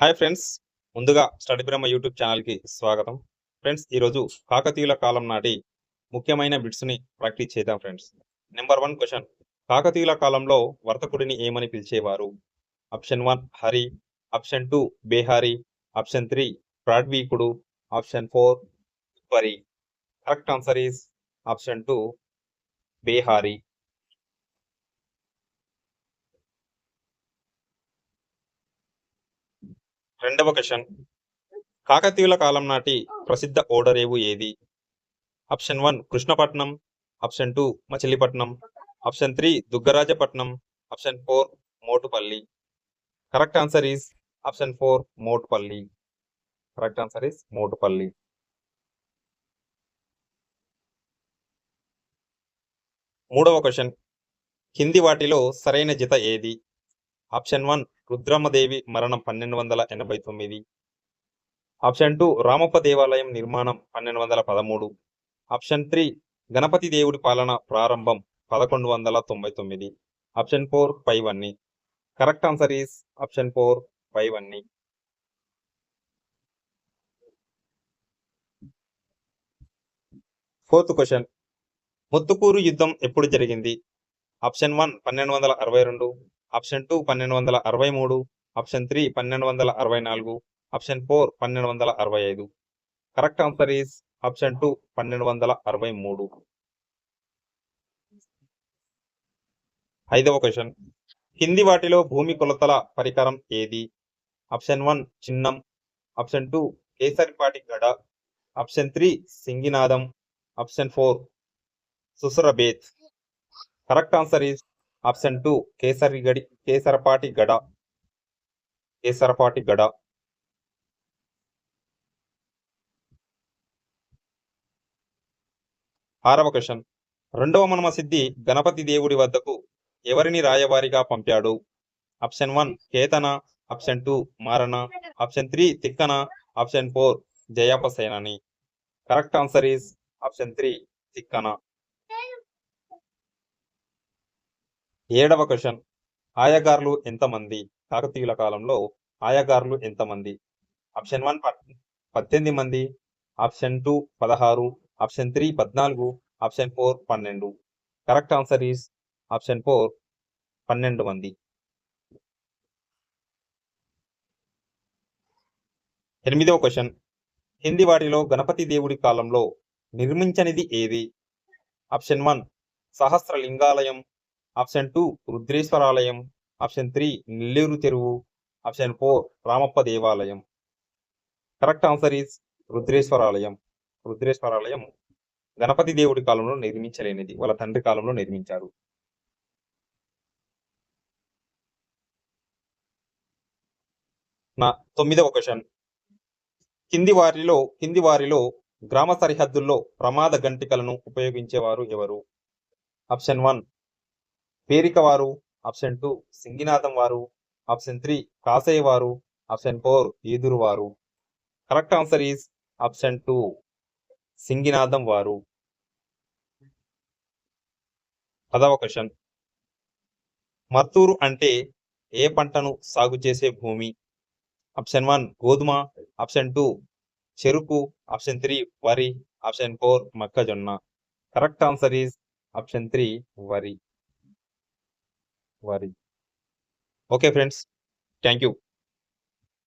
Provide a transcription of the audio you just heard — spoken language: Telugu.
హాయ్ ఫ్రెండ్స్ ముందుగా స్టడీ బ్రహ్మ యూట్యూబ్ ఛానల్కి స్వాగతం. ఫ్రెండ్స్ ఈరోజు కాకతీయుల కాలం నాటి ముఖ్యమైన బిట్స్ని ప్రాక్టీస్ చేద్దాం ఫ్రెండ్స్. Number one question. కాకతీయుల కాలంలో వర్తకుడిని ఏమని పిలిచేవారు? ఆప్షన్ వన్ హరి. ఆప్షన్ టూ బేహారి. ఆప్షన్ త్రీ ప్రాడ్వీకుడు. ఆప్షన్ ఫోర్ పరి correct answer is option two బేహారి. రెండవ క్వశ్చన్. కాకతీయుల కాలం నాటి ప్రసిద్ధ ఓడరేవు ఏది? Option one Krishnapatnam. Option two Machilipatnam. Option three Duggarajapatnam. Option four Motupalli. Correct answer is option four Motupalli. Correct answer is Motupalli. మూడవ క్వశ్చన్. కింది వాటిలో సరైన జత ఏది? ఆప్షన్ వన్ రుద్రమ్మదేవి మరణం పన్నెండు వందల ఎనభై తొమ్మిది. ఆప్షన్ టూ రామప్ప దేవాలయం నిర్మాణం పన్నెండు వందల పదమూడు. ఆప్షన్ త్రీ గణపతి దేవుడి పాలన ప్రారంభం పదకొండు వందల తొంభై తొమ్మిది. ఆప్షన్ ఫోర్ ఫైవ్ అన్ని correct answer is option four five అన్ని ఫోర్త్ క్వశ్చన్. ముత్తుకూరు యుద్ధం ఎప్పుడు జరిగింది? ఆప్షన్ వన్ పన్నెండు వందల అరవై రెండు. ఆప్షన్ టూ పన్నెండు వందల అరవై మూడు ఆప్షన్ త్రీ పన్నెండు వందల అరవై నాలుగు ఆప్షన్ ఫోర్ పన్నెండు వందల అరవై ఐదు. Correct answer is option two పన్నెండు వందల అరవై మూడు. ఐదవ క్వశ్చన్. కింది వాటిలో భూమి కొలతల పరికరం ఏది? ఆప్షన్ వన్ చిన్నం ఆప్షన్ టూ కేసరిపాటి గడ ఆప్షన్ త్రీ సింగినాదం option four సుసరబేత్ correct answer is option two kesari గడి కేసరపాటి గడ కేసరపాటి గడ. ఆరవ క్వశ్చన్. రెండవ మనమ సిద్ధి గణపతి దేవుడి వద్దకు ఎవరిని రాయవారిగా పంపాడు? Option one Ketana. Option two Marana. Option three Tikkana. Option four జయాపసేనని correct answer is option three Tikkana. ఏడవ క్వశ్చన్. ఆయగారులు ఎంతమంది? కాకతీయుల కాలంలో ఆయగారులు ఎంతమంది? ఆప్షన్ వన్ పద్దెనిమిది మంది. ఆప్షన్ టూ పదహారు. ఆప్షన్ త్రీ పద్నాలుగు. ఆప్షన్ ఫోర్ పన్నెండు. Correct answer is option four పన్నెండు మంది. ఎనిమిదవ క్వశ్చన్. హిందీ వాటిలో గణపతి దేవుడి కాలంలో నిర్మించనిది ఏది? ఆప్షన్ వన్ సహస్రలింగాలయం. ఆప్షన్ టూ రుద్రేశ్వర ఆలయం ఆప్షన్ త్రీ నెల్లూరు చెరువు ఆప్షన్ ఫోర్ రామప్ప దేవాలయం. కరెక్ట్ ఆన్సర్ ఆలయం రుద్రేశ్వరాలయం. రుద్రేశ్వరాలయం గణపతి దేవుడి కాలంలో నిర్మించలేనిది వాళ్ళ తండ్రి కాలంలో నిర్మించారు. నా తొమ్మిదవ క్వశ్చన్. కింది వారిలో కింది వారిలో గ్రామ సరిహద్దుల్లో ప్రమాద గంటికలను ఉపయోగించేవారు ఎవరు? ఆప్షన్ వన్ పేరిక వారు ఆప్షన్ టూ సింగినాథం వారు ఆప్షన్ త్రీ కాసయ్య వారు ఆప్షన్ ఫోర్ ఈదురు వారు. Correct answer is option two సింగినాథం వారు. పదవ క్వశ్చన్. మత్తూరు అంటే ఏ పంటను సాగు చేసే భూమి? ఆప్షన్ వన్ గోధుమ. ఆప్షన్ టూ చెరుకు. ఆప్షన్ త్రీ వరి. ఆప్షన్ ఫోర్ మొక్కజొన్న. Correct answer is option three వరి. వరి ఓకే ఫ్రెండ్స్ థ్యాంక్ యూ